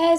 é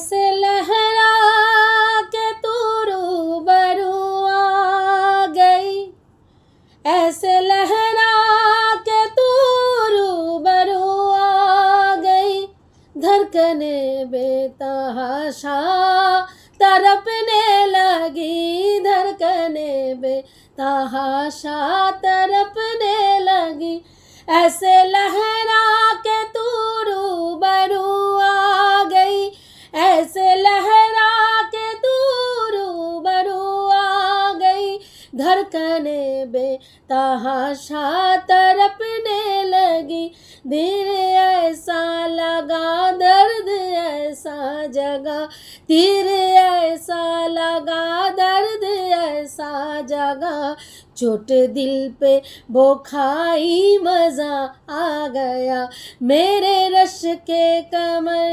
चोट दिल पे वो खाई मजा आ गया मेरे रश के कमर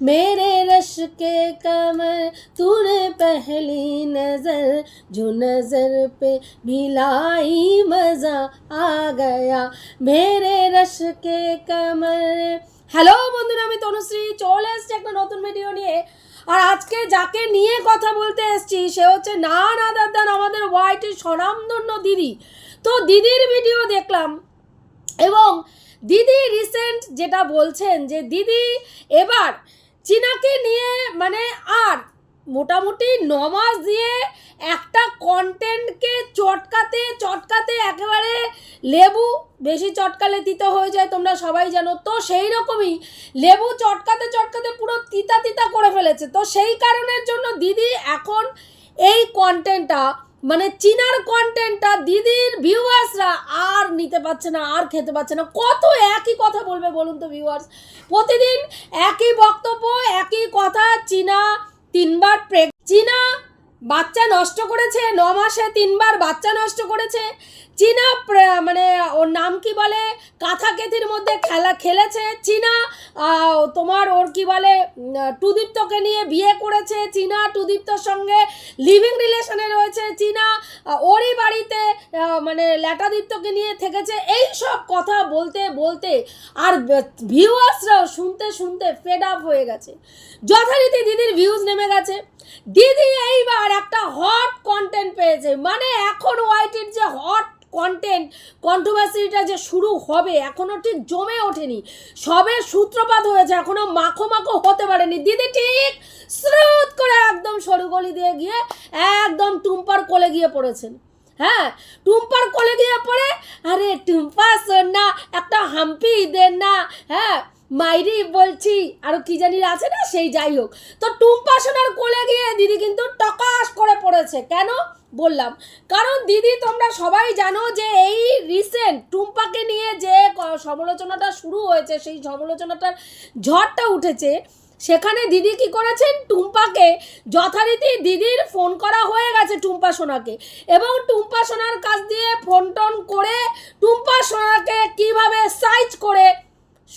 मेरे रश के कमर तूने पहली नजर जो नजर पे मिलाई मजा आ गया मेरे रश के কমর হ্যালো বন্ধুরা আমি তনুশ্রী চলে এসছি একটা নতুন ভিডিও নিয়ে আর আজকে যাকে নিয়ে কথা বলতে এসছি, সে হচ্ছে নান না দাদান আমাদের হোয়াইটের স্বনামধন্য দিদি। তো দিদির ভিডিও দেখলাম এবং দিদি রিসেন্ট যেটা বলছেন যে দিদি এবার চীনাকে নিয়ে মানে আর মোটামুটি নমাস দিয়ে একটা কন্টেন্টকে চটকাতে চটকাতে একেবারে লেবু বেশি চটকালে তিতা হয়ে যায় তোমরা সবাই জানো। তো সেই রকমই লেবু চটকাতে চটকাতে পুরো তিতা তিতা করে ফেলেছে। তো সেই কারণের জন্য দিদি এখন এই কন্টেন্টটা মানে চীনার কন্টেন্টটা দিদির ভিউয়ার্সরা আর নিতে পারছে না, আর খেতে পারছে না। কত একই কথা বলবে বলুন তো ভিউয়ার্স প্রতিদিন একই বক্তব্য, একই কথা, চীনা তিনবার প্রেগ চীনা বাচ্চা নষ্ট করেছে ন মাসে তিনবার বাচ্চা নষ্ট করেছে। চীনা মানে ওর নাম কি বলে? কাঁথা কেথির মধ্যে খেলা খেলেছে চীনা। তোমার ওর কি বলে? টুদীপ্তকে নিয়ে বিয়ে করেছে চীনা, টুদীপ্তর সঙ্গে লিভিং রিলেশনে রয়েছে চীনা। ওরই বাড়িতে মানে ল্যাটাদীপ্তকে নিয়ে থেকেছে। এই সব কথা বলতে বলতে আর ভিউয়ার্সরাও শুনতে শুনতে ফেড আপ হয়ে গেছে। যথারীতি দিদির ভিউজ নেমে গেছে। দিদি এইবার একটা হট কন্টেন্ট পেয়েছে। মানে এখন ওয়াইটির যে হট কন্টেন্ট কন্ট্রোভার্সিটা যে শুরু হবে, এখনও ঠিক জমে ওঠেনি। সবে সূত্রপাত হয়েছে, এখনও মাখো মাখো হতে পারেনি। দিদি ঠিক স্রোত করে একদম সরু গলি দিয়ে গিয়ে একদম টুম্পার কোলে গিয়ে পড়েছেন। হ্যাঁ টুম্পার কোলে গিয়ে পড়ে, আরে টুম্পা না একটা হাম্পি, দেন না। হ্যাঁ মাইরি বলছি আরও কি জানি আছে না, সেই যাই হোক। তো টুম্পা সোনার কোলে গিয়ে দিদি কিন্তু টকাশ করে পড়েছে। কেন? বললাম, কারণ দিদি তোমরা সবাই জানো যে এই রিসেন্ট টুম্পাকে নিয়ে যে সমালোচনাটা শুরু হয়েছে, সেই সমালোচনাটার ঝড়টা উঠেছে, সেখানে দিদি কি করেছেন? টুম্পাকে যথারীতি দিদির ফোন করা হয়ে গেছে টুম্পা সোনাকে। এবং টুম্পা সোনার কাছ দিয়ে ফোন টোন করে টুম্পা সোনাকে কীভাবে সাইজ করে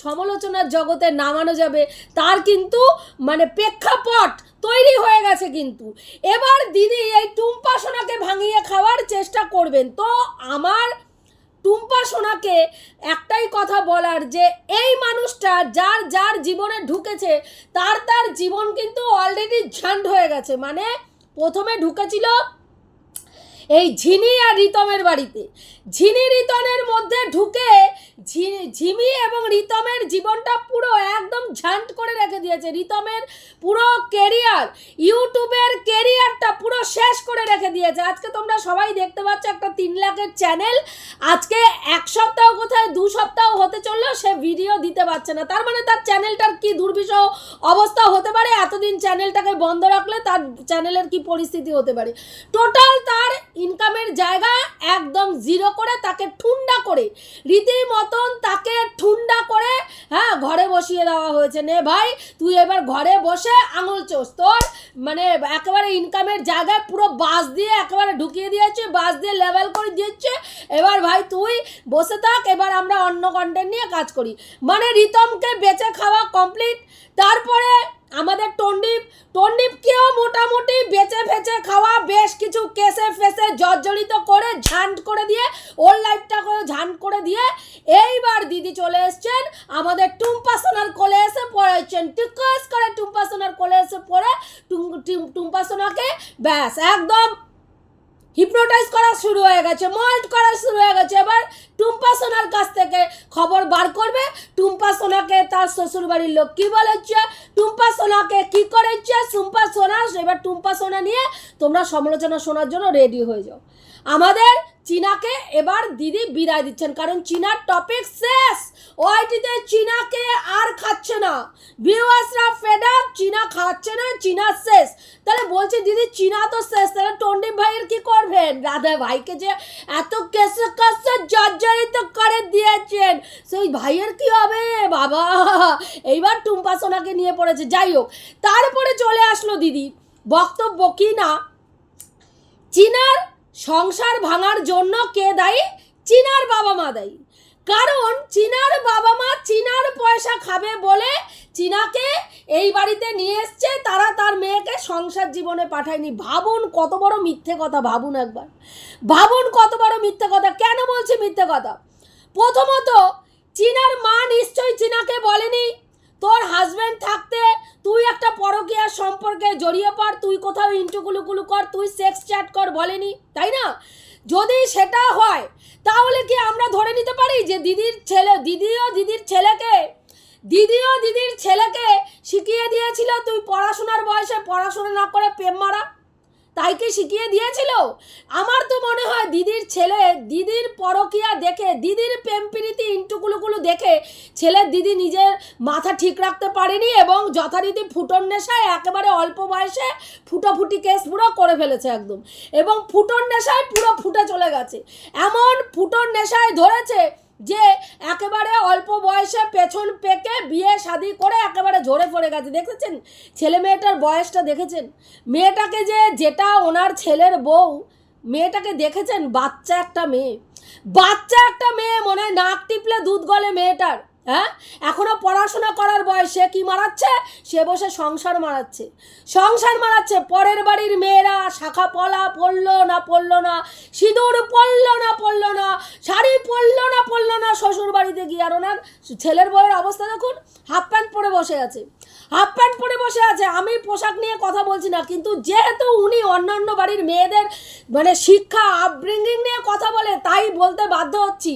সমালোচনার জগতে নামানো যাবে, তার কিন্তু মানে প্রেক্ষাপট তৈরি হয়ে গেছে কিন্তু। এবার দিদি এই টুম্পা সোনাকে ভাঙিয়ে খাওয়ার চেষ্টা করবেন। তো আমার টুম্পা সোনাকে একটাই কথা বলার যে, এই মানুষটা যার যার জীবনে ঢুকেছে, তার তার জীবন কিন্তু অলরেডি ঝান্ড হয়ে গেছে। মানে প্রথমে ঢুকেছিল এই ঝিনি আর রিতমের বাড়িতে। ঝিনি রিতনের মধ্যে ঢুকে ঝিমি এবং রিতমের জীবনটা পুরো একদম ঝান্ট করে রেখে দিয়েছে। রিতমের পুরো কেরিয়ার ইউটিউবের কেরিয়ারটা পুরো শেষ করে রেখে দিয়েছে। আজকে তোমরা সবাই দেখতে পাচ্ছ একটা তিন লাখের চ্যানেল আজকে এক সপ্তাহ কোথায়, দু সপ্তাহ হতে চললেও সে ভিডিও দিতে পারছে না। তার মানে তার চ্যানেলটার কি দুর্বিষহ অবস্থা হতে পারে? এতদিন চ্যানেলটাকে বন্ধ রাখলে তার চ্যানেলের কি পরিস্থিতি হতে পারে? টোটাল তার ইনকামের জায়গা একদম জিরো করে তাকে ঠুন্ডা করে। রীতিমতন তাকে ঠুন্ডা করে হ্যাঁ ঘরে বসিয়ে দেওয়া হয়েছে। নে ভাই, তুই এবার ঘরে বসে আঙুল চোষ। তোর মানে একেবারে ইনকামের জায়গায় পুরো বাস দিয়ে একেবারে ঢুকিয়ে দিয়েছে বাস দিয়ে লেভেল করে দিয়েছে। এবার ভাই, তুই বসে থাক, এবার আমরা অন্য কন্টেন্ট নিয়ে কাজ করি। মানে রিতমকে বেঁচে খাওয়া কমপ্লিট তারপরে আমাদের টন্ডিপ টন্ডিপকেও মোটামুটি বেচে ফেচে খাওয়া, বেশ কিছু কেসে ফেসে জর্জরিত করে ঝান্ট করে দিয়ে, ওর লাইফটা লাইফটাকেও ঝান্ট করে দিয়ে এইবার দিদি চলে এসছেন আমাদের টুম্পা সোনার কোলে এসে প- চাইছেন টিকস করে টুম্পা সোনার কোলে এসে পড়ে টুম- সোনাকে। ব্যাস, একদম হিপনোটাইজ করা শুরু হয়ে গেছে মল্ট করা শুরু হয়ে গেছে। এবার টুম্পা সোনার কাছ থেকে খবর বার করবে। টুম্পা সোনাকে তার শ্বশুরবাড়ির লোক কী বলেছে। টুম্পা সোনাকে কি করেছে? টুম্পা সোনা, এবার টুম্পা সোনা নিয়ে তোমরা সমালোচনা শোনার জন্য রেডি হয়ে যাও। আমাদের চীনাকে এবার দিদি বিদায় দিচ্ছেন, কারণ চীনার টপিক শেষ। ওআইটিতে চীনাকে আর খাচ্ছে না। ভিউয়ার্সরা ফেড আপ চীনা খাচ্ছে না, চীনা শেষ। তাহলে বলছি, দিদি, চীনা তো শেষ, তাহলে টন্ডিপ ভাইয়ের কি করবেন? রাধা ভাইকে যে এত কেসে কাসে জর্জরিত করে দিয়েছেন, সেই ভাইয়ের কি হবে? বাবা, এইবার টুম্পা সোনাকে নিয়ে পড়েছে। যাই হোক, তারপরে চলে আসলো দিদি। বক্তব্য কি না? চীনার সংসার ভাঙার জন্য কে দায়ী? চীনার বাবা মা দায়ী। কারণ চীনার বাবা মা চীনার পয়সা খাবে বলে চীনাকে এই বাড়িতে নিয়ে এসছে, তারা তার মেয়েকে সংসার জীবনে পাঠায়নি। ভাবুন কত বড় মিথ্যে কথা, ভাবুন একবার। ভাবুন কত বড় মিথ্যে কথা। কেন বলছি মিথ্যে কথা? প্রথমত, চীনার মা নিশ্চয়ই চীনাকে বলেনি। তোর হাজব্যান্ড থাকতে তুই একটা পরকীয়ার সম্পর্কে জড়িয়ে পড়, তুই কোথাও ইন্টুকুলুকুলু কর, তুই সেক্স চ্যাট কর বলেনি, তাই না? যদি সেটা হয়, তাহলে কি আমরা ধরে নিতে পারি যে দিদির ছেলে, দিদিও দিদির ছেলেকে, দিদিও দিদির ছেলেকে শিখিয়ে দিয়েছিল তুই পড়াশোনার বয়সে, পড়াশোনা না করে প্রেম মারা? তাই কি শিখিয়ে দিয়েছিল? আমার তো মনে হয় দিদির ছেলে, দিদির পরকিয়া দেখে, দিদির প্রেম প্রীতি ইন্টুকুলুকুলু দেখে ছেলের দিদি নিজের মাথা ঠিক রাখতে পারেনি এবং যথারীতি ফুটন নেশায় একেবারে অল্প বয়সে ফুটাফুটি কেস পুরো করে ফেলেছে একদম। এবং ফুটন নেশায় পুরো ফুটে চলে গেছে। এমন ফুটন নেশায় ধরেছে যে একেবারে অল্প বয়সে পেছন পেকে বিয়ে শাদি করে একেবারে ঝরে পড়ে গেছে। দেখেছেন? ছেলে মেয়েটার বয়সটা দেখেছেন? মেয়েটাকে যে যেটা ওনার ছেলের বউ, মেয়েটাকে দেখেছেন? বাচ্চা একটা মেয়ে। বাচ্চা একটা মেয়ে মনে হয়, নাক টিপলে দুধ গলে মেয়েটার। হ্যাঁ? এখনও পড়াশোনা করার বয়সে কি মারাচ্ছে? সে বসে সংসার মারাচ্ছে। সংসার মারাচ্ছে, পরের বাড়ির মেয়েরা শাখা পলা পড়ল না পড়ল না, সিঁদুর পড়ল না পড়ল না, শাড়ি পরলো না পরলো না, শ্বশুর বাড়িতে গিয়ে আর ওনার ছেলের বউয়ের অবস্থা দেখুন, হাফ প্যান্ট পরে বসে আছে। হাফ প্যান্ট পরে বসে আছে, আমি পোশাক নিয়ে কথা বলছি না, কিন্তু যেহেতু উনি অন্যান্য বাড়ির মেয়েদের মানে শিক্ষা আপব্রিঙ্গিং নিয়ে কথা বলে, তাই বলতে বাধ্য হচ্ছি।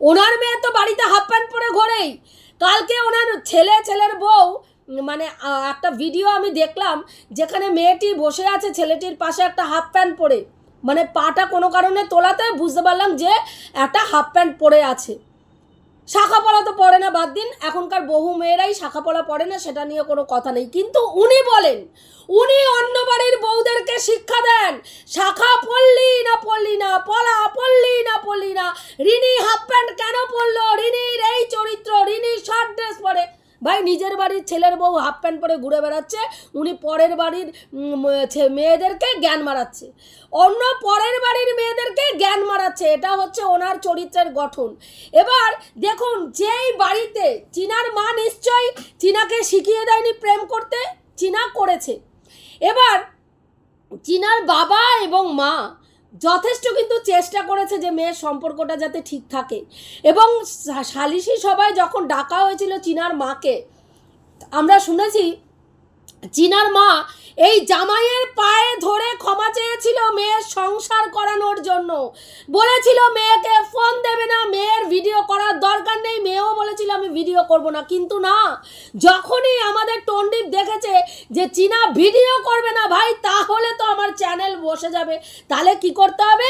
ওনার মেয়ে তো বাড়িতে হাফ প্যান্ট পরে ঘোরেই। কালকে ওনার ছেলে, ছেলের বউ মানে একটা ভিডিও আমি দেখলাম, যেখানে মেয়েটি বসে আছে ছেলেটির পাশে একটা হাফ প্যান্ট পরে। মানে পাটা কোনো কারণে তোলাতে বুঝতে পারলাম যে একটা হাফ প্যান্ট পরে আছে। শাখা পলা তো পড়ে না, বাদ দিন। এখনকার বহু মেয়েরাই শাখা পলা পড়ে না, সেটা নিয়ে কোনো কথা নেই। কিন্তু উনি বলেন, উনি অন্য বাড়ির বউদেরকে শিক্ষা দেন। শাখা পড়লি না পড়লি না, পলা পড়লি না পড়লি না, রিনি হাফ প্যান্ট কেন পড়ল রিনির এই চরিত্র রিনি শর্ট ড্রেস পরে। ভাই, নিজের বাড়ির ছেলের বউ হাফ প্যান্ট পরে ঘুরে বেড়াচ্ছে, উনি পরের বাড়ির মেয়েদেরকে জ্ঞান মারাচ্ছে। অন্য পরের বাড়ির মেয়েদেরকে জ্ঞান মারাচ্ছে, এটা হচ্ছে ওনার চরিত্রের গঠন। এবার দেখুন, যেই বাড়িতে চীনার মা নিশ্চয়ই চীনাকে শিখিয়ে দেয়নি প্রেম করতে, চীনা করেছে। এবার চীনার বাবা এবং মা যথেষ্ট কিন্তু চেষ্টা করেছে যে মেয়ের সম্পর্কটা যাতে ঠিক থাকে। এবং সালিশি সবাই যখন ডাকা হয়েছিল চীনার মাকে, আমরা শুনেছি চীনার মা এই জামাইয়ের পায়ে ধরে ক্ষমা চেয়েছিল মেয়ের সংসার করানোর জন্য। বলেছিল মেয়েকে ফোন দেবে না, মেয়ের ভিডিও করার দরকার নেই। মেয়েও বলেছিল, আমি ভিডিও করব না। কিন্তু না, যখনই আমাদের টন্ডিপ দেখেছে যে চীনা ভিডিও করবে না ভাই, তাহলে তো আমার চ্যানেল বসে যাবে। তাহলে কি করতে হবে?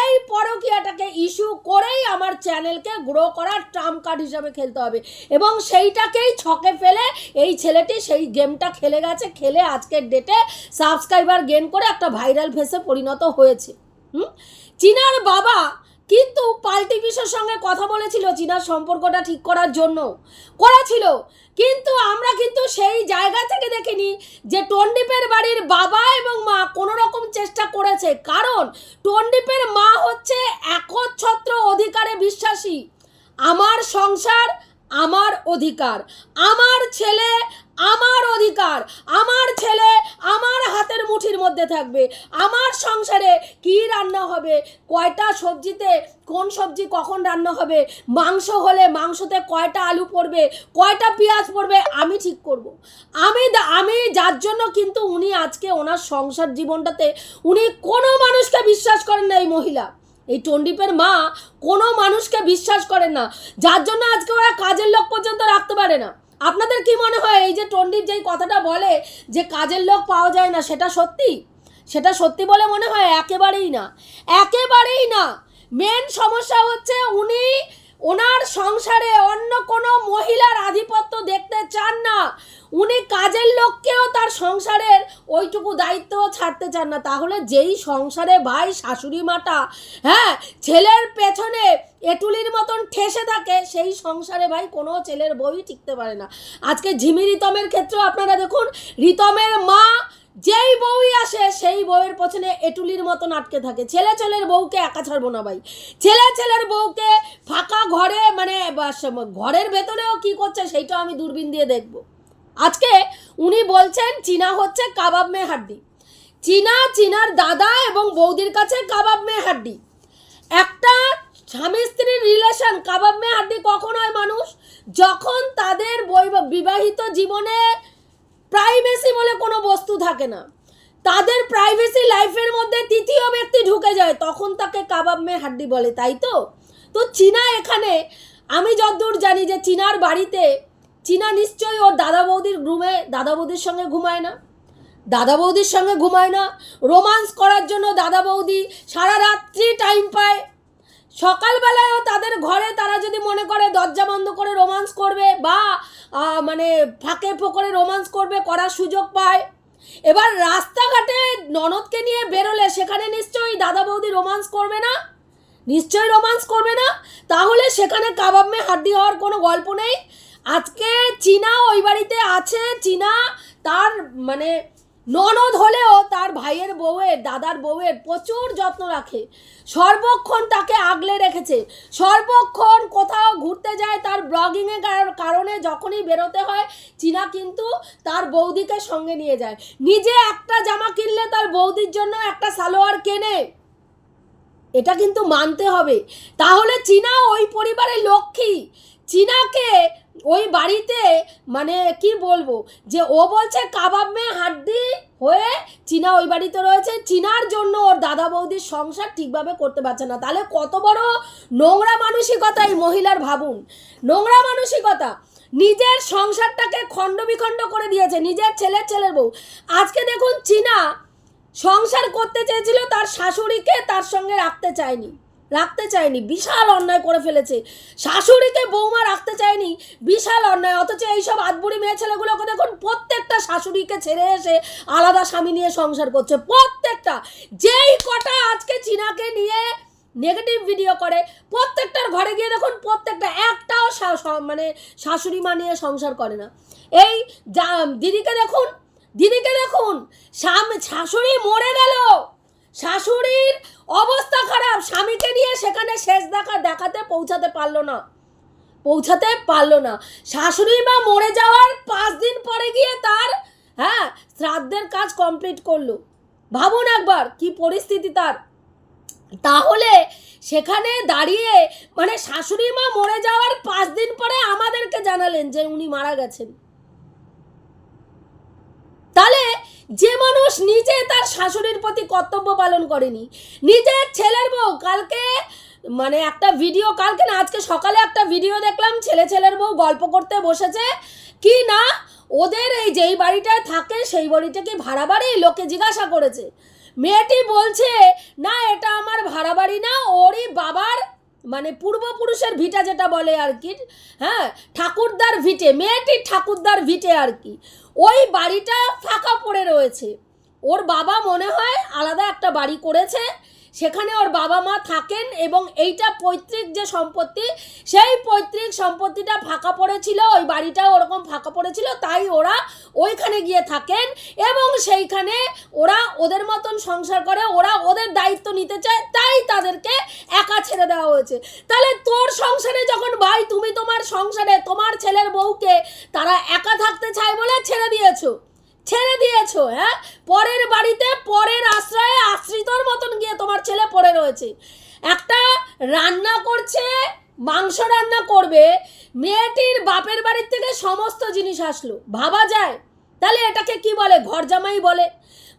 এই পরকীয়াটাকে ইস্যু করেই আমার চ্যানেলকে গ্রো করার ট্রাম্প কার্ড হিসাবে খেলতে হবে। এবং সেইটাকেই ছকে ফেলে এই ছেলেটি সেই গেমটা খেলে গেছে। খেলে আজকের ডেটে সাবস্ক্রাইবার গেন করে একটা ভাইরাল ফেসে পরিণত হয়েছে। হুম? চীনার বাবা কিন্তু পাল্টি বিশ্বের সঙ্গে কথা বলেছিল চীনার সম্পর্কটা ঠিক করার জন্য। করেছিল। কিন্তু আমরা কিন্তু সেই জায়গা থেকে দেখিনি যে টন্ডিপের বাড়ির বাবা এবং মা কোনো রকম চেষ্টা করেছে। কারণ টন্ডিপের মা হচ্ছে একচ্ছত্র অধিকারে বিশ্বাসী। আমার সংসার আমার অধিকার, আমার ছেলে আমার অধিকার, আমার ছেলে আমার হাতের মুঠির মধ্যে থাকবে। আমার সংসারে কি রান্না হবে? কয়টা সবজিতে, কোন সবজি কখন রান্না হবে? মাংস হলে মাংসতে কয়টা আলু পড়বে? কয়টা পেঁয়াজ পড়বে? আমি ঠিক করব। আমি আমি যার জন্য কিন্তু উনি আজকে ওনার সংসার জীবনটাতে উনি কোনো মানুষকে বিশ্বাস করেন না এই মহিলা। এই টন্ডিপের মা কোনো মানুষকে বিশ্বাস করেন না। যার জন্য আজকে ওরা কাজের লোক পর্যন্ত রাখতে পারে না। আপনাদের কি মনে হয় এই যে টন্ডিপ যেই কথাটা বলে যে কাজের লোক পাওয়া যায় না, সেটা সত্যি? সেটা সত্যি বলে মনে হয় একেবারেই না। একেবারেই না। মেন সমস্যা হচ্ছে উনি ওনার সংসারে অন্য কোনো মহিলার আধিপত্য দেখতে চান না। উনি কাজের লোককেও তার সংসারের ওইটুকু দায়িত্ব ছাড়তে চান না। তাহলে যেই সংসারে ভাই শাশুড়ি মাটা হ্যাঁ ছেলের পেছনে এটুলির মতন ঠেসে থাকে, সেই সংসারে ভাই কোনো ছেলের বই টিকতে পারে না। আজকে ঝিমি রিতমের ক্ষেত্রেও আপনারা দেখুন, রিতমের মা যেই বউই আসে, সেই বউয়ের পেছনে এটুলির মতন আটকে থাকে। ছেলে ছেলের বউকে একা ছাড়বো না ভাই। ছেলে ছেলের বউকে ফাঁকা ঘরে মানে ঘরের ভেতরেও কি করছে সেইটা আমি দূরবীন দিয়ে দেখব। আজকে উনি বলছেন, চীনা হচ্ছে কাবাব মে হাড্ডি। চীনা, চীনার দাদা এবং বৌদির কাছে কাবাব মে হাড্ডি। একটা স্বামী স্ত্রীর রিলেশন কাবাব মে হাড্ডি কখন হয় মানুষ? যখন তাদের বৈব- বিবাহিত জীবনে বস্তু থাকে না। তাদের প্রাইভেসি লাইফের মধ্যে তৃতীয় ব্যক্তি ঢুকে যায়, তখন তাকে কাবাব মে হাড্ডি বলে, তাই তো? তো চীনা এখানে, আমি যতদূর জানি যে চীনার বাড়িতে, চীনা নিশ্চয়ই ওর দাদা বৌদির রুমে, দাদা বৌদির সঙ্গে ঘুমায় না। দাদা বৌদির সঙ্গে ঘুমায় না। রোমান্স করার জন্য দাদা বৌদি সারা রাত্রি টাইম পায়। সকালবেলায়ও তাদের ঘরে তারা যদি মনে করে দরজা বন্ধ করে রোমান্স করবে বা মানে ফাঁকে ফোকরে রোমান্স করবে করার সুযোগ পায় এবার রাস্তাঘাটে ননদকে নিয়ে বেরোলে সেখানে নিশ্চয়ই দাদা বৌদি রোমান্স করবে না? নিশ্চয়ই রোমান্স করবে না? তাহলে সেখানে কাবাব মে হাড্ডি হওয়ার কোনো গল্প নেই? আজকে চীনা ওই বাড়িতে আছে, চীনা তার মানে ননদ হলেও তার ভাইয়ের বউয়ের, দাদার বউয়ের প্রচুর যত্ন রাখে। সর্বক্ষণ তাকে আগলে রেখেছে। সর্বক্ষণ কোথাও ঘুরতে যায় তার ব্লগিংয়ের কারণে যখনই বেরোতে হয়, চীনা কিন্তু তার বৌদিকে সঙ্গে নিয়ে যায়। নিজে একটা জামা কিনলে তার বৌদির জন্য একটা সালোয়ার কেনে। এটা কিন্তু মানতে হবে। তাহলে চীনা ওই পরিবারের লক্ষ্মী। চীনাকে ওই বাড়িতে মানে কি বলব, যে ও বলছে কাবাব মে হাড্ডি হয়ে চীনা ওই বাড়িতে রয়েছে, চীনার জন্য ওর দাদা বৌদির সংসার ঠিকভাবে করতে পারছে না। তাহলে কত বড় নোংরা মানসিকতা এই মহিলার ভাবুন। নোংরা মানসিকতা। নিজের সংসারটাকে খণ্ড বিখণ্ড করে দিয়েছে, নিজের ছেলের ছেলের বউ। আজকে দেখুন চীনা সংসার করতে চেয়েছিল, তার শাশুড়িকে তার সঙ্গে রাখতে চায়নি। রাখতে চায়নি, বিশাল অন্যায় করে ফেলেছে। শাশুড়িকে বৌমা রাখতে চায়নি, বিশাল অন্যায়। অথচ এইসব আদবুড়ি মেয়ে ছেলেগুলোকে দেখুন, প্রত্যেকটা শাশুড়িকে ছেড়ে এসে আলাদা স্বামী নিয়ে সংসার করছে, প্রত্যেকটা। যেই কটা আজকে চীনাকে নিয়ে নেগেটিভ ভিডিও করে, প্রত্যেকটার ঘরে গিয়ে দেখুন, প্রত্যেকটা একটাও মানে শাশুড়ি মা নিয়ে সংসার করে না। এই দিদিকে দেখুন দিদিকে দেখুন শাশুড়ি মরে গেল। শাশুড়ির অবস্থা খারাপ। স্বামীকে নিয়ে সেখানে শেষ দেখা দেখাতে পৌঁছাতে পারল না। পৌঁছাতে পারল না। শাশুড়ি মা মরে যাওয়ার পাঁচ দিন পরে গিয়ে তার হ্যাঁ শ্রাদ্ধের কাজ কমপ্লিট করল। ভাবুন একবার কি পরিস্থিতি তার। তাহলে সেখানে দাঁড়িয়ে মানে শাশুড়ি মা মরে যাওয়ার পাঁচ দিন পরে আমাদেরকে জানালেন যে উনি মারা গেছেন। তাহলে যে মানুষ নিজে তার শাশুড়ির প্রতি কর্তব্য পালন করেনি, নিজের ছেলের বউ, কালকে মানে একটা ভিডিও কালকে না, আজকে সকালে একটা ভিডিও দেখলাম, ছেলে ছেলের বউ গল্প করতে বসেছে, কি না ওদের এই যেই বাড়িটায় থাকে, সেই বাড়িটা কি ভাড়া বাড়ি? লোকে জিজ্ঞাসা করেছে। মেয়েটি বলছে, না, এটা আমার ভাড়া বাড়ি না, ওরই বাবার মানে পূর্বপুরুষের ভিটা যেটা বলে আর কি হ্যাঁ ঠাকুরদার ভিটে, মেয়েটির ঠাকুরদার ভিটে আর কি, ওই বাড়িটা ফাঁকা পড়ে রয়েছে। ওর বাবা মনে হয় আলাদা একটা বাড়ি করেছে সেখানে ওর বাবা মা থাকেন এবং এইটা পৈতৃক যে সম্পত্তি, সেই পৈতৃক সম্পত্তিটা ফাঁকা পড়েছিল, ওই বাড়িটাও ওরকম ফাঁকা পড়েছিল, তাই ওরা ওইখানে গিয়ে থাকেন এবং সেইখানে ওরা ওদের মতন সংসার করে, ওরা ওদের দায়িত্ব নিতে চায়, তাই তাদেরকে একা ছেড়ে দেওয়া হয়েছে। তাহলে তোর সংসারে যখন ভাই, তুমি তোমার সংসারে তোমার ছেলের বউকে তারা একা থাকতে চায় বলে ছেড়ে দিয়েছ। ছেড়ে দিয়েছ হ্যাঁ? পরের বাড়িতে পরের আশ্রয়ে আশ্রিতর মতন গিয়ে তোমার ছেলে পড়ে রয়েছে। একটা রান্না করছে, মাংস রান্না করবে, মেয়েটির বাপের বাড়ির থেকে সমস্ত জিনিস আসলো। ভাবা যায়। তাহলে এটাকে কি বলে? ঘর জামাই বলে।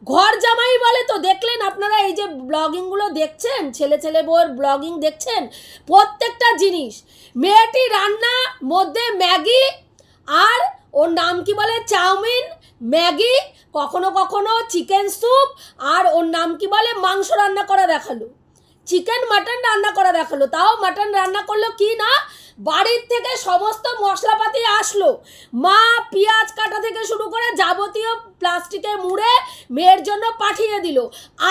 ঘর জামাই বলে তো দেখলেন আপনারা এই যে ব্লগিংগুলো দেখছেন, ছেলে ছেলে বউয়ের ব্লগিং দেখছেন, প্রত্যেকটা জিনিস। মেয়েটি রান্না মধ্যে ম্যাগি আর ওর নাম কি বলে? চাউমিন ম্যাগি কখনো কখনো চিকেন স্যুপ আর ওর নাম কি বলে? মাংস রান্না করা দেখাল। চিকেন মাটন রান্না করা দেখাল। তাও মাটন রান্না করল কি না? বাড়ির থেকে সমস্ত মশলাপাতি আসলো। মা পেঁয়াজ কাটা থেকে শুরু করে যাবতীয় প্লাস্টিকে মুড়ে মেয়ের জন্য পাঠিয়ে দিল।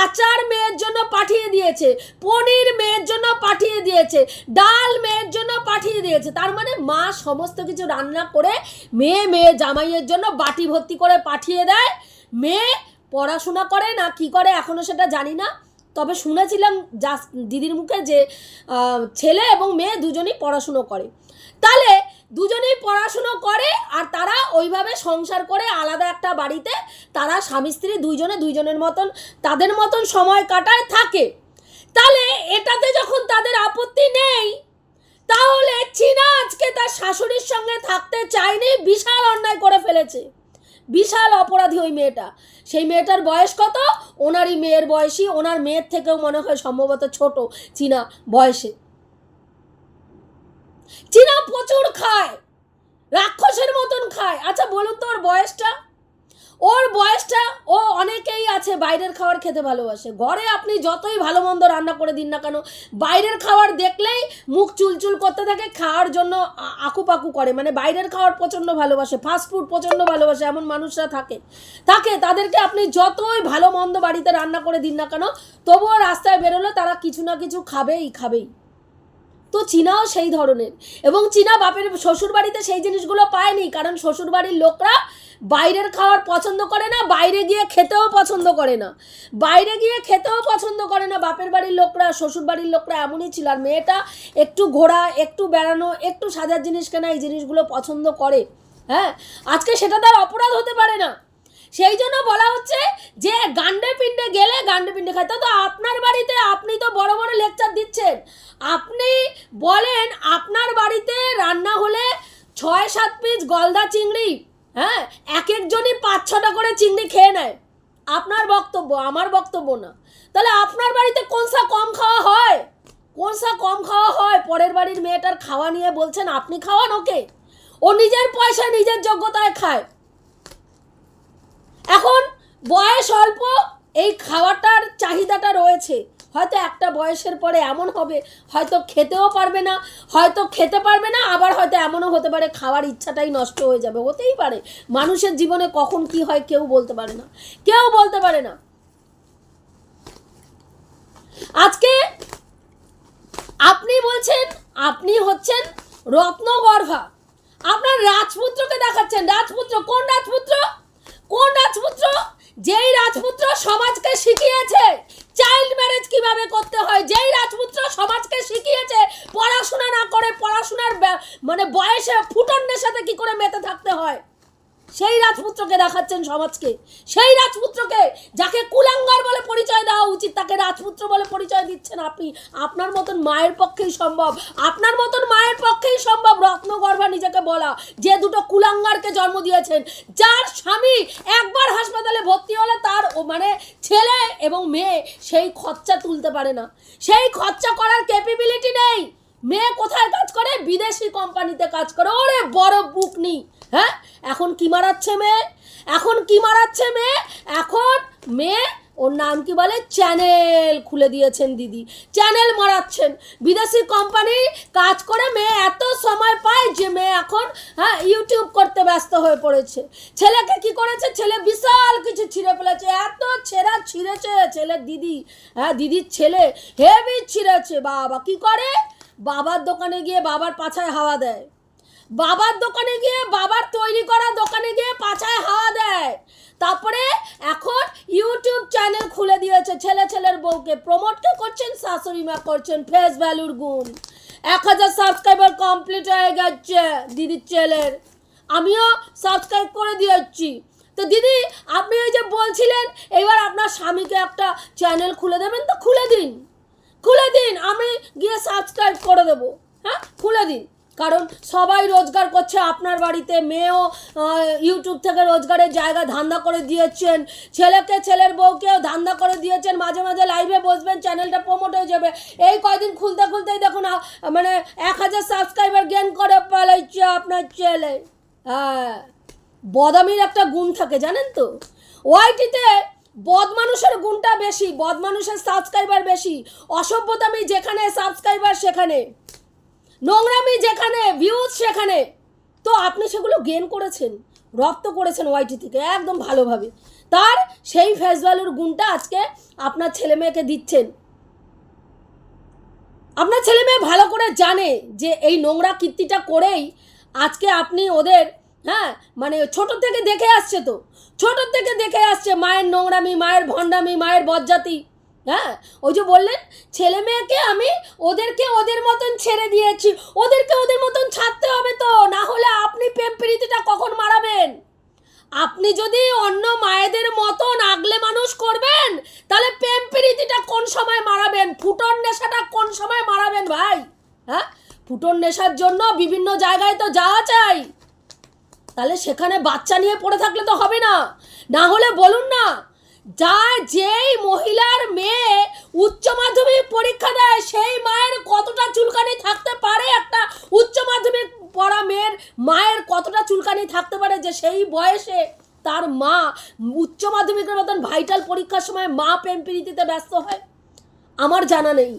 আচার মেয়ের জন্য পাঠিয়ে দিয়েছে। পনির মেয়ের জন্য পাঠিয়ে দিয়েছে। ডাল মেয়ের জন্য পাঠিয়ে দিয়েছে। তার মানে মা সমস্ত কিছু রান্না করে মেয়ে মেয়ে জামাইয়ের জন্য বাটি ভর্তি করে পাঠিয়ে দেয়। মেয়ে পড়াশোনা করে না কি করে এখনও সেটা জানি না। তবে শুনেছিলাম যা দিদির মুখে যে ছেলে এবং মেয়ে দুজনেই পড়াশুনো করে। তাহলে দুজনেই পড়াশুনো করে আর তারা ওইভাবে সংসার করে আলাদা একটা বাড়িতে, তারা স্বামী স্ত্রী দুইজনে দুইজনের মতন, তাদের মতন সময় কাটায় থাকে। তাহলে এটাতে যখন তাদের আপত্তি নেই, তাহলে চীনা আজকে তার শাশুড়ির সঙ্গে থাকতে চায়নি, বিশাল অন্যায় করে ফেলেছে। বিশাল অপরাধী ওই মেয়েটা। সেই মেয়েটার বয়স কত? ওনারই মেয়ের বয়সী, ওনার মেয়ের থেকেও মনে হয় সম্ভবত ছোট চীনা বয়সে। চীনা প্রচুর খায়, রাক্ষসের মতন খায়। আচ্ছা বলুন তো ওর বয়সটা? ওর বয়সটা ও অনেকেই আছে বাইরের খাবার খেতে ভালোবাসে। ঘরে আপনি যতই ভালো মন্দ রান্না করে দিন না কেন, বাইরের খাবার দেখলেই মুখ চুলচুল করতে থাকে, খাওয়ার জন্য আকুপাকু করে। মানে বাইরের খাবার প্রচণ্ড ভালোবাসে ফাস্টফুড প্রচণ্ড ভালোবাসে, এমন মানুষরা থাকে। থাকে, তাদেরকে আপনি যতই ভালো মন্দ বাড়িতে রান্না করে দিন না কেন, তবুও রাস্তায় বেরোলে তারা কিছু না কিছু খাবেই খাবেই। তো চীনাও সেই ধরনের। এবং চীনা বাপের শ্বশুর বাড়িতে সেই জিনিসগুলো পায়নি, কারণ শ্বশুর বাড়ির লোকরা বাইরের খাওয়ার পছন্দ করে না, বাইরে গিয়ে খেতেও পছন্দ করে না। বাইরে গিয়ে খেতেও পছন্দ করে না, বাপের বাড়ির লোকরা, শ্বশুর বাড়ির লোকরা এমনই ছিল। আর মেয়েটা একটু ঘোরা, একটু বেড়ানো, একটু সাজার জিনিস কেনা এই জিনিসগুলো পছন্দ করে। হ্যাঁ আজকে সেটা তার অপরাধ হতে পারে না। সেই জন্য বলা হচ্ছে যে গান্ডে পিণ্ডে গেলে গান্ডে পিণ্ডে খায়। তো আপনার বাড়িতে আপনি তো বড় বড় লেকচার দিচ্ছেন। আপনি বলেন আপনার বাড়িতে রান্না হলে ছয়, সাত পিস গলদা চিংড়ি হ্যাঁ এক একজনই পাঁচ ছটা করে চিংড়ি খেয়ে নেয়। আপনার বক্তব্য, আমার বক্তব্য না। তাহলে আপনার বাড়িতে কোনসা কম খাওয়া হয়? কোনসা কম খাওয়া হয়? পরের বাড়ির মেয়েটার খাওয়া নিয়ে বলছেন, আপনি খাওয়ান ওকে? ও নিজের পয়সা নিজের যোগ্যতায় খায়। এখন বয়স অল্প, এই খাওয়াটার চাহিদাটা রয়েছে। হয়তো একটা বয়সের পরে এমন হবে, হয়তো খেতেও পারবে না, হয়তো খেতে পারবে না, আবার হয়তো এমনও হতে পারে খাওয়ার ইচ্ছাটাই নষ্ট হয়ে যাবে, হতেই পারে। মানুষের জীবনে কখন কি হয় কেউ বলতে পারে না, কেউ বলতে পারে না। আজকে আপনি বলছেন, আপনি হচ্ছেন রত্নগর্ভা। আপনার রাজপুত্রকে দেখাচ্ছেন, রাজপুত্র, কোন রাজপুত্র? কোন রাজপুত্র? যেই রাজপুত্র সমাজকে শিখিয়েছে চাইল্ড ম্যারেজ কীভাবে করতে হয়, যেই রাজপুত্র সমাজকে শিখিয়েছে, পড়াশোনা না করে পড়াশোনার মানে বয়সে ফুটন্নের সাথে কি করে মেতে থাকতে হয়? সেই রাজপুত্রকে দেখাচ্ছেন সমাজকে। সেই রাজপুত্রকে যাকে কুলাঙ্গার বলে পরিচয় দেওয়া উচিত, তাকে রাজপুত্র বলে পরিচয় দিচ্ছেন আপনি। আপনার মতন মায়ের পক্ষেই সম্ভব। আপনার মতন মায়ের পক্ষেই সম্ভব রত্নগর্ভা নিজেকে বলা। যে দুটো কুলাঙ্গারকে জন্ম দিয়েছেন, যার স্বামী একবার হাসপাতালে ভর্তি হলে তার মানে ছেলে এবং মেয়ে সেই খরচা তুলতে পারে না। সেই খরচা করার ক্যাপেবিলিটি নেই। মেয়ে কোথায় কাজ করে? বিদেশি কোম্পানিতে কাজ করে। ওরে বড় বুক নি হ্যাঁ? এখন কি মারাচ্ছে মেয়ে? এখন কি মারাচ্ছে মেয়ে? এখন মেয়ে, ওর নাম কি বলে? চ্যানেল খুলে দিয়েছেন দিদি। চ্যানেল মারাচ্ছেন। বিদেশি কোম্পানি কাজ করে মেয়ে এত সময় পায় যে মেয়ে এখন হ্যাঁ ইউটিউব করতে ব্যস্ত হয়ে পড়েছে। ছেলেকে কি করেছে? ছেলে বিশাল কিছু ছিঁড়ে ফেলেছে। এত ছেঁড়া ছিঁড়েছে ছেলের দিদি। হ্যাঁ দিদির ছেলে হেভি ছিঁড়েছে। বাবা কি করে? বাবার দোকানে গিয়ে বাবার পাছায় হাওয়া দেয়। বাবার দোকানে গিয়ে, বাবার তৈরি করা দোকানে গিয়ে পাছায় হাওয়া দেয়। তারপরে এখন ইউটিউব চ্যানেল খুলে দিয়েছে ছেলে ছেলের বউকে। প্রমোটকে করছেন? শাশুড়ি মা করছেন। ফেস ভ্যালুর গুণ। এক হাজার সাবস্ক্রাইবার কমপ্লিট হয়ে গেছে দিদির ছেলের। আমিও সাবস্ক্রাইব করে দিয়েছি। তো দিদি, আপনি ওই যে বলছিলেন, এবার আপনার স্বামীকে একটা চ্যানেল খুলে দেবেন তো খুলে দিন। খুলে দিন, আমি গিয়ে সাবস্ক্রাইব করে দেবো। হ্যাঁ খুলে দিন। কারণ সবাই রোজগার করছে, আপনার বাড়িতে মেয়েও ইউটিউব থেকে রোজগারের জায়গা ধান্দা করে দিয়েছেন, ছেলেকে, ছেলের বউকেও ধান্দা করে দিয়েছেন, মাঝে মাঝে লাইভে বসবেন চ্যানেলটা প্রমোট হয়ে যাবে। এই কয়দিন খুলতে খুলতেই দেখুন মানে এক হাজার সাবস্ক্রাইবার গেন করে পালাইছে আপনার ছেলে। হ্যাঁ বদামির একটা গুণ থাকে, জানেন তো? ওয়াইটিতে বদ মানুষের গুণটা বেশি বদ মানুষের সাবস্ক্রাইবার বেশি, অসভ্যতা অসভ্যতামি যেখানে সাবস্ক্রাইবার সেখানে। নোংরামি যেখানে ভিউজ সেখানে। তো আপনি সেগুলো গেন করেছেন, রপ্ত করেছেন ওয়াইটি থেকে, একদম ভালোভাবে। তার সেই ফেস ভ্যালুর গুণটা আজকে আপনার ছেলে মেয়েকে দিচ্ছেন। আপনার ছেলে মেয়ে ভালো করে জানে যে এই নোংরা কীর্তিটা করেই আজকে আপনি ওদের হ্যাঁ মানে ছোট থেকে দেখে আসছে তো। ছোট থেকে দেখে আসছে মায়ের নোংরামি, মায়ের ভণ্ডামি, মায়ের বজ্জাতি হ্যাঁ ওই যে বললেন, ছেলে মেয়েকে আমি ওদেরকে ওদের মতন ছেড়ে দিয়েছি। ওদেরকে ওদের মতন ছাড়তে হবে তো, না হলে আপনি প্রেম প্রীতিটা কখন মারাবেন? আপনি যদি অন্য মায়েদের মতন আগলে মানুষ করবেন, তাহলে প্রেম প্রীতিটা কোন সময় মারাবেন? ফুটন নেশাটা কোন সময় মারাবেন ভাই? হ্যাঁ ফুটন নেশার জন্য বিভিন্ন জায়গায় তো যাওয়া চাই। তাহলে সেখানে বাচ্চা নিয়ে পড়ে থাকলে তো হবে না। না হলে বলুন না যা যেই মহিলার মেয়ে উচ্চ মাধ্যমিক পরীক্ষা দেয়, সেই মায়ের কতটা চুলকানি থাকতে পারে? একটা উচ্চ মাধ্যমিক পড়া মেয়ের মায়ের কতটা চুলকানি থাকতে পারে যে সেই বয়সে তার মা উচ্চ মাধ্যমিকের মতন ভাইটাল পরীক্ষার সময় মা প্রেম ব্যস্ত হয়? আমার জানা নেই।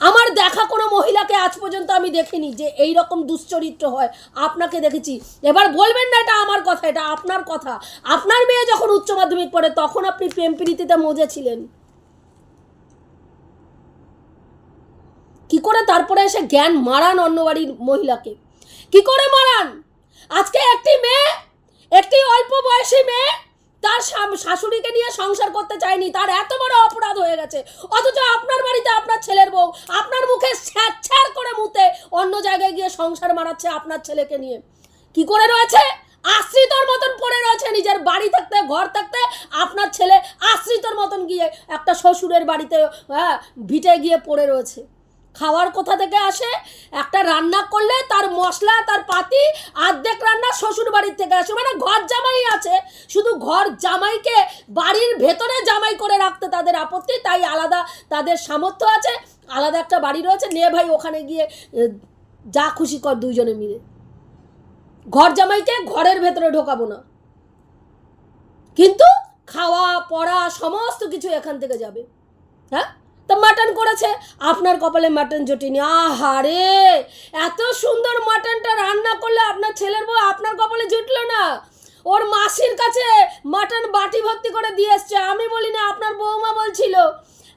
আমার দেখা কোনো মহিলাকে আজ পর্যন্ত আমি দেখিনি যে এই রকম দুশ্চরিত্র হয়। আপনাকে দেখেছি। এবার বলবেন না এটা আমার কথা, এটা আপনার কথা। আপনার মেয়ে যখন উচ্চ মাধ্যমিক পড়ে, তখন আপনি প্রেম প্রীতিতে মজেছিলেন। কি করে তারপরে এসে জ্ঞান মারান অন্য বাড়ির মহিলাকে? কি করে মারান? আজকে একটি মেয়ে, একটি অল্প বয়সী মেয়ে তার শাশুড়িকে নিয়ে সংসার করতে চায়নি, তার এত বড় অপরাধ হয়ে গেছে। অথচ আপনার বাড়িতে আপনার ছেলের বউ, আপনার মুখে স্যাচ্ছার করে মুতে অন্য জায়গায় গিয়ে সংসার মারাচ্ছে আপনার ছেলেকে নিয়ে। কি করে রয়েছে? আশ্রিতর মতন পড়ে রয়েছে নিজের বাড়ি থাকতে, ঘর থাকতে, আপনার ছেলে আশ্রিতর মতন গিয়ে একটা শ্বশুরের বাড়িতে হ্যাঁ ভিটে গিয়ে পড়ে রয়েছে। খাওয়ার কোথা থেকে আসে? একটা রান্না করলে তার মশলা, তার পাতি অর্ধেক রান্না শ্বশুর বাড়ির থেকে আসে। মানে ঘর জামাই আছে। শুধু ঘর জামাইকে বাড়ির ভেতরে জামাই করে রাখতে তাদের আপত্তি, তাই আলাদা তাদের সামর্থ্য আছে। আলাদা একটা বাড়ি রয়েছে। নে ভাই, ওখানে গিয়ে যা খুশি কর দুইজনে মিলে। ঘর জামাইকে ঘরের ভেতরে ঢোকাবো না। কিন্তু খাওয়া, পড়া, সমস্ত কিছু এখান থেকে যাবে। হ্যাঁ? তো মাটন করেছে? আপনার কপালে মাটন জটিনি। আহারে! এত সুন্দর মাটনটা রান্না করলে আপনার ছেলের বউ আপনার কপালে জুটলো না। ওর মাসির কাছে মাটন বাটি ভর্তি করে দিয়ে এসছে। আমি বলি না আপনার বৌমা বলছিল,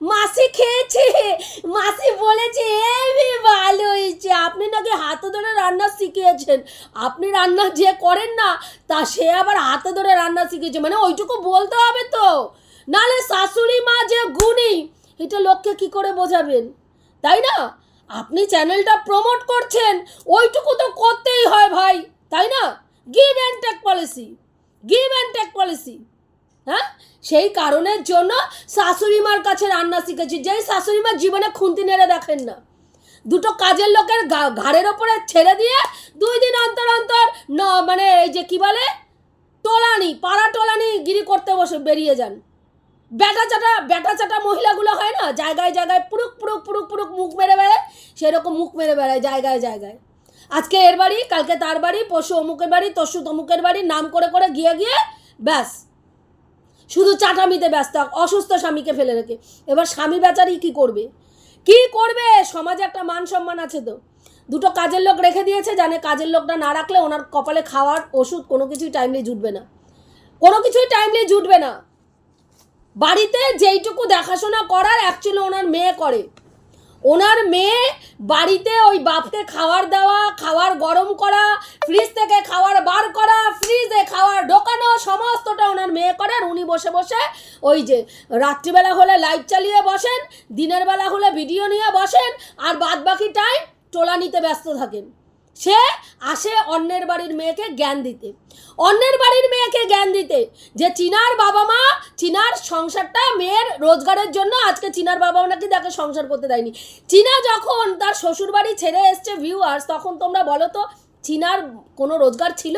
মাসি খেয়েছে? মাসি বলেছে হেবি ভালো হয়েছে। আপনি নাকি হাতে ধরে রান্না শিখিয়েছেন। আপনি রান্না যে করেন না, তা সে আবার হাতে ধরে রান্না শিখিয়েছে। মানে ওইটুকু বলতে হবে তো। নালে শাশুড়ি মা যে গুণী এটা লোককে কি করে বোঝাবেন? তাই না? আপনি চ্যানেলটা প্রমোট করছেন, ওইটুকু তো করতেই হয় ভাই, তাই না? Give and take policy give and take policy হ্যাঁ? সেই কারণের জন্য শাশুড়ি মার কাছে রান্না শিখেছি, যেই শাশুড়ি মা জীবনে খুন্তি নেড়ে দেখেন না। দুটো কাজের লোকের ঘাড়ের ওপরে ছেড়ে দিয়ে দুই দিন অন্তর অন্তর ন মানে এই যে কি বলে? টোলানি পাড়া টোলানি গিরি করতে বসে, বেরিয়ে যান। ব্যাটা চাটা ব্যাটা চাটা মহিলাগুলো হয় না, জায়গায় জায়গায় পুরুক পুরুক পুরুক পুরুক মুখ মেরে বেড়ায়, সেরকম মুখ মেরে বেড়ায়, জায়গায় জায়গায়। আজকে এর বাড়ি, কালকে তার বাড়ি পশু অমুকের বাড়ি তসু তমুকের বাড়ি, নাম করে করে গিয়ে গিয়ে, ব্যাস। শুধু চাটামিতে ব্যস্ত, অসুস্থ স্বামীকে ফেলে রেখে। এবার স্বামী বেচারি কি করবে? কি করবে? সমাজে একটা মান সম্মান আছে তো। দুটো কাজের লোক রেখে দিয়েছে, জানে কাজের লোকটা না রাখলে ওনার কপালে খাওয়ার ওষুধ কোনো কিছুই টাইমলি জুটবে না। কোনো কিছুই টাইমলি জুটবে না। বাড়িতে যেইটুকু দেখাশোনা করার অ্যাকচুয়ালি ওনার মেয়ে করে। ওনার মেয়ে বাড়িতে ওই বাপকে খাবার দেওয়া খাওয়ার গরম করা ফ্রিজ থেকে খাওয়ার বার করা ফ্রিজে খাওয়ার ঢোকানো, সমস্তটা ওনার মেয়ে করে। আর উনি বসে বসে ওই যে রাত্রিবেলা হলে লাইট চালিয়ে বসেন, দিনের বেলা হলে ভিডিও নিয়ে বসেন, আর বাদ বাকি টাইম টোলা নিতে ব্যস্ত থাকেন। সে আসে অন্যের বাড়ির মেয়েকে জ্ঞান দিতে। অন্যের বাড়ির মেয়েকে জ্ঞান দিতে যে চিনার বাবা মা, চিনার সংসারটা মেয়ের রোজগারের জন্য আজকে চিনার বাবা মা নাকি তাকে সংসার করতে দেয়নি। চীনা যখন তার শ্বশুর বাড়ি ছেড়ে এসছে ভিউয়ার্স তখন তোমরা বলো তো, চীনার কোনো রোজগার ছিল?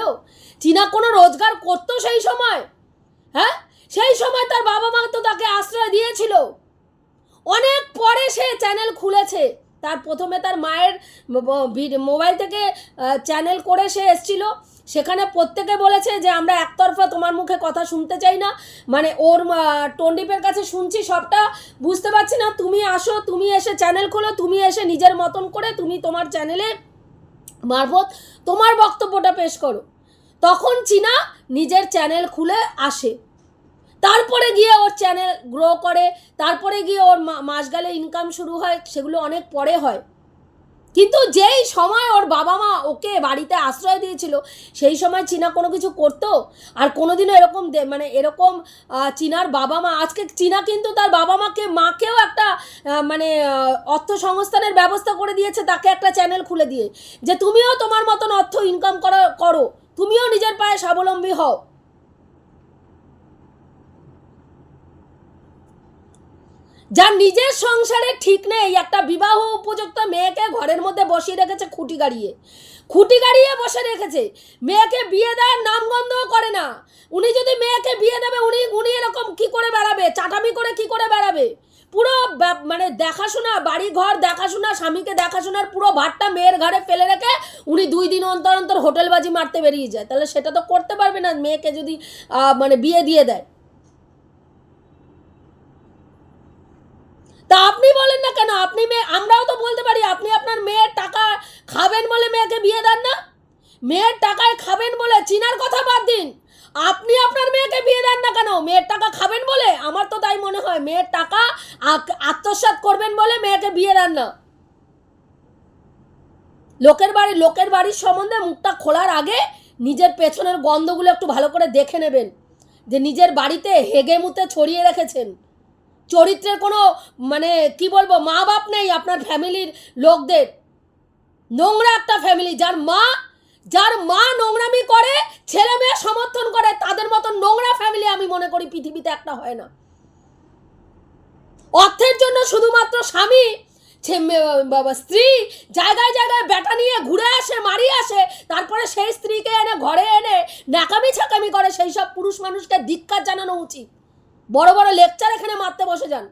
চীনা কোনো রোজগার করতো সেই সময়? হ্যাঁ? সেই সময় তার বাবা মা তো তাকে আশ্রয় দিয়েছিল। অনেক পরে সে চ্যানেল খুলেছে। তার প্রথমে তার মায়ের মোবাইল থেকে চ্যানেল করে সে এসছিল। সেখানে প্রত্যেকে বলেছে যে, আমরা একতরফা তোমার মুখে কথা শুনতে চাই না। মানে ওর টন্ডিপের কাছে শুনছি সবটা। বুঝতে পারছি না, তুমি আসো, তুমি এসে চ্যানেল খোলো, তুমি এসে নিজের মতন করে তুমি তোমার চ্যানেলে মারফত তোমার বক্তব্যটা পেশ করো। তখন চীনা নিজের চ্যানেল খুলে আসে। তারপরে গিয়ে ওর চ্যানেল গ্রো করে, তারপরে গিয়ে ওর মাস গেলে ইনকাম শুরু হয়, সেগুলো অনেক পরে হয়। কিন্তু যেই সময় ওর বাবা মা ওকে বাড়িতে আশ্রয় দিয়েছিল, সেই সময় চীনা কোনো কিছু করতো? আর কোনোদিনও এরকম দে- মানে এরকম চীনার বাবা মা, আজকে চীনা কিন্তু তার বাবা মাকে, মাকেও একটা মানে অর্থ সংস্থানের ব্যবস্থা করে দিয়েছে তাকে একটা চ্যানেল খুলে দিয়ে। যে তুমিও তোমার মতন অর্থ ইনকাম করা, করো, তুমিও নিজের পায়ে স্বাবলম্বী হও। যার নিজের সংসারে ঠিক নেই, একটা বিবাহ উপযুক্ত মেয়েকে ঘরের মধ্যে বসিয়ে রেখেছে খুঁটি গাড়িয়ে। খুঁটি গাড়িয়ে বসে রেখেছে। মেয়েকে বিয়ে দেওয়ার নামগন্ধও করে না। উনি যদি মেয়েকে বিয়ে দেবে, উনি উনি এরকম কি করে বেড়াবে? চাটামি করে কি করে বেড়াবে? পুরো মানে দেখাশোনা বাড়ি ঘর দেখাশোনা, স্বামীকে দেখাশোনার পুরো ভাতটা মেয়ের ঘরে ফেলে রেখে উনি দুই দিন অন্তর অন্তর হোটেলবাজি মারতে বেরিয়ে যায়। তাহলে সেটা তো করতে পারবে না, মেয়েকে যদি মানে বিয়ে দিয়ে দেয়। তা আপনি বলেন না কেন? আপনি মেয়ে আমরাও তো বলতে পারি, আপনি আপনার মেয়ের টাকা খাবেন বলে মেয়েকে বিয়ে দেন না? মেয়ের টাকায় খাবেন বলে চিনার কথা বাদ দিন। আপনি আপনার মেয়েকে বিয়ে দেন না কেন? মেয়ের টাকা খাবেন বলে? আমার তো তাই মনে হয়, মেয়ের টাকা আত্মসাৎ করবেন বলে মেয়েকে বিয়ে দেন না। লোকের বাড়ি, লোকের বাড়ির সম্বন্ধে মুখটা খোলার আগে নিজের পেছনের গন্ধগুলো একটু ভালো করে দেখে নেবেন। যে নিজের বাড়িতে হেগে মুতে ছড়িয়ে রেখেছেন। চরিত্রের কোনো মানে কি বলব মা বাপ নেই আপনার ফ্যামিলির লোকদের। নোংরা একটা ফ্যামিলি, যার মা যার মা নোংরামি করে, ছেলে মেয়ে সমর্থন করে, তাদের মতো নোংরা ফ্যামিলি আমি মনে করি পৃথিবীতে একটা হয় না। অর্থের জন্য শুধুমাত্র স্বামী বাবা স্ত্রী জায়গায় জায়গায় ব্যাটা নিয়ে ঘুরে আসে মারিয়ে আসে, তারপরে সেই স্ত্রীকে এনে ঘরে এনে ন্যাকামি ছাকামি করে, সেই সব পুরুষ মানুষকে ধিক্কার জানানো উচিত। বড় বড় লেকচার এখানে মারতে বসে যান।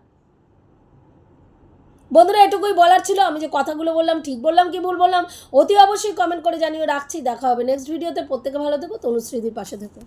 বন্ধুরা, এটুকুই বলার ছিল। আমি যে কথাগুলো বললাম, ঠিক বললাম, কি ভুল বললাম, অতি অবশ্যই কমেন্ট করে জানিয়ে রাখছি। দেখা হবে নেক্সট ভিডিওতে প্রত্যেকে ভালো থেকো, তনুশ্রীদির পাশে থেকো।